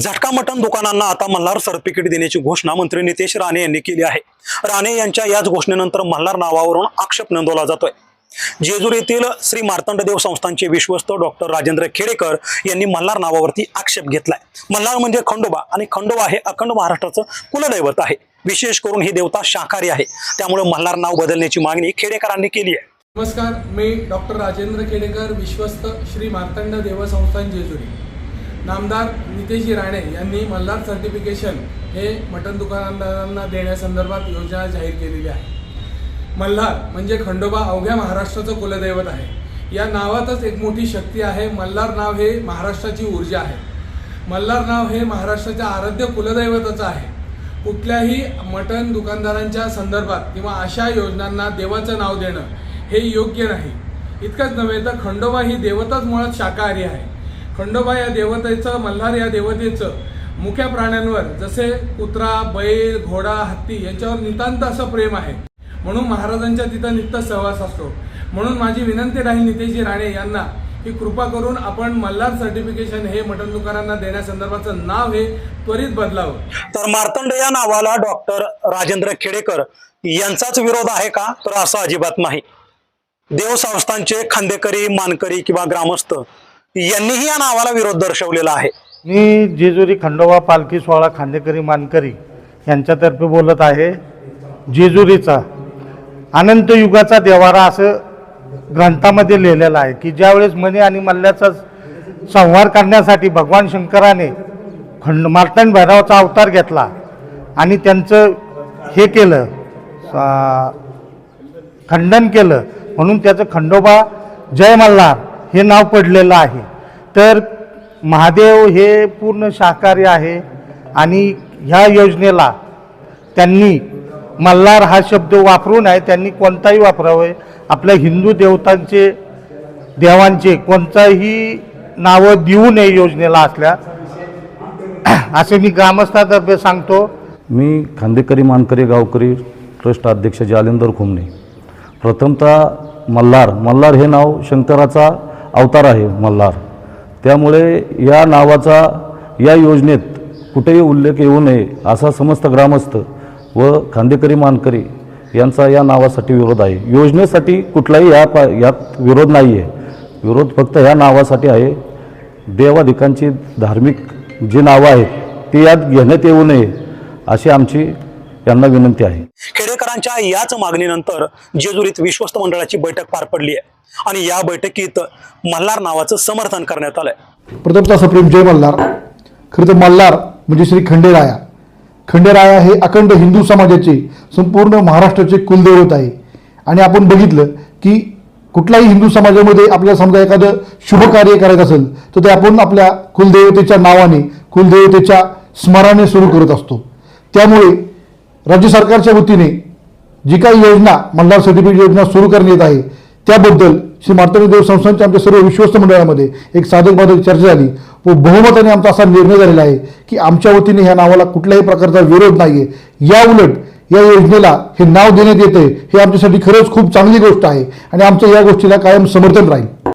झटका मटण दुकानांना आता मल्हार सर्टिफिकेट देण्याची घोषणा मंत्री नितेश राणे यांनी केली आहे. राणे यांच्या याच घोषणेनंतर मल्हार नावावरून आक्षेप नोंदवला जातोय. जेजूर येथील श्री मार्तंडदेव संस्थांचे विश्वस्त डॉक्टर राजेंद्र खेडेकर यांनी मल्हार नावावरती आक्षेप घेतलाय. मल्हार म्हणजे खंडोबा आणि खंडोबा हे अखंड महाराष्ट्राचं कुलदैवत आहे. विशेष करून ही देवता शाकाहारी आहे. त्यामुळे मल्हार नाव बदलण्याची मागणी खेडेकरांनी केली आहे. नमस्कार मी डॉक्टर राजेंद्र खेडेकर विश्वस्त श्री मार्तंड देवसंस्थान जेजुरी. नामदार नितेशजी राणे यांनी मल्हार सर्टिफिकेशन हे मटण दुकानदारांना देण्यासंदर्भात योजना जाहीर केलेली आहे. मल्हार म्हणजे खंडोबा अवघ्या महाराष्ट्राचं कुलदैवत आहे. या नावातच एक मोठी शक्ती आहे. मल्हार नाव हे महाराष्ट्राची ऊर्जा आहे. मल्हार नाव हे महाराष्ट्राच्या आराध्य कुलदैवताचं आहे. कुठल्याही मटण दुकानदारांच्या संदर्भात किंवा अशा योजनांना देवाचं नाव देणं हे योग्य नाही. इतकंच नव्हे तर खंडोबा ही देवताच मुळात शाकाहारी आहे. खंडोबा या देवतेचं मल्हार या देवतेचं मुख्या प्राण्यांवर जसे कुत्रा बैल घोडा हत्ती यांच्यावर नितांत असं प्रेम आहे. म्हणून महाराजांच्या तिथं नित्य सहवास असतो. म्हणून माझी विनंती राहील नितेशजी राणे यांना की कृपा करून आपण मल्हार सर्टिफिकेशन हे मटण दुकानांना देण्यासंदर्भाचं नाव हे त्वरित बदलावं. तर मार्तंड या नावाला डॉक्टर राजेंद्र खेडेकर यांचाच विरोध आहे का? तर असं अजिबात नाही. देवसंस्थांचे खांदेकरी मानकरी किंवा ग्रामस्थ यांनीही या नावाला विरोध दर्शवलेला आहे. मी जेजुरी खंडोबा पालखी सोहळा खांदेकरी मानकरी यांच्यातर्फे बोलत आहे. जेजुरीचा अनंत युगाचा देवारा असं ग्रंथामध्ये लिहिलेलं आहे की ज्यावेळेस मनी आणि मल्ल्याचा संहार करण्यासाठी भगवान शंकराने खंड मार्तंड भैरवाचा अवतार घेतला आणि त्यांचं हे केलं खंडन केलं. म्हणून त्याचं खंडोबा जय मल्हार हे नाव पडलेलं आहे. तर महादेव हे पूर्ण शाकाहारी आहे आणि ह्या योजनेला त्यांनी मल्हार हा शब्द वापरू नये त्यांनी कोणताही वापरावे आपल्या हिंदू देवतांचे देवांचे कोणताही नावं देऊ नये योजनेला असल्या. असे मी ग्रामस्थातर्फे सांगतो. मी खांदेकरी मानकरी गावकरी ट्रस्ट अध्यक्ष जालेंदर खुमणे. प्रथमतः मल्हार मल्हार हे नाव शंकराचा अवतार आहे मल्हार. त्यामुळे या नावाचा या योजनेत कुठेही उल्लेख येऊ नये असा समस्त ग्रामस्थ व खांदेकरी मानकरी यांचा या नावासाठी विरोध आहे. योजनेसाठी कुठलाही या पा यात विरोध नाही आहे विरोध फक्त ह्या नावासाठी आहे. देवाधिकांची धार्मिक जी नावं आहेत ती यात घेण्यात येऊ नये अशी आमची यांना विनंती आहे. खेडेकरांच्या याच मागणीनंतर जेजुरीत विश्वस्त मंडळाची बैठक पार पडली आहे. आणि या बैठकीत मल्हार नावाचं समर्थन करण्यात आलंय. प्रथमतः सप्रेम जय मल्हार. खरं तर मल्हार म्हणजे श्री खंडेराया. खंडेराया हे अखंड हिंदू समाजाचे संपूर्ण महाराष्ट्राचे कुलदैवत आहे. आणि आपण बघितलं की कुठल्याही हिंदू समाजामध्ये आपल्याला समजा एखादं शुभ कार्य करायचं असेल तर ते आपण आपल्या कुलदेवतेच्या नावाने कुलदेवतेच्या स्मरणाने सुरू करत असतो. त्यामुळे राज्य सरकारच्या वतीने जी काही योजना मल्हार सर्टिफिकेट योजना सुरू करण्यात आहे त्याबद्दल श्री मार्तंड देव संस्थांच्या आमच्या सर्व विश्वस्त मंडळामध्ये एक साधक बाधक चर्चा झाली. व बहुमताने आमचा असा निर्णय झालेला आहे की आमच्या वतीने ह्या नावाला कुठल्याही प्रकारचा विरोध नाही आहे या उलट या योजनेला हे नाव देण्यात येते हे आमच्यासाठी खरंच खूप चांगली गोष्ट आहे. आणि आमचं या गोष्टीला कायम समर्थन राहील.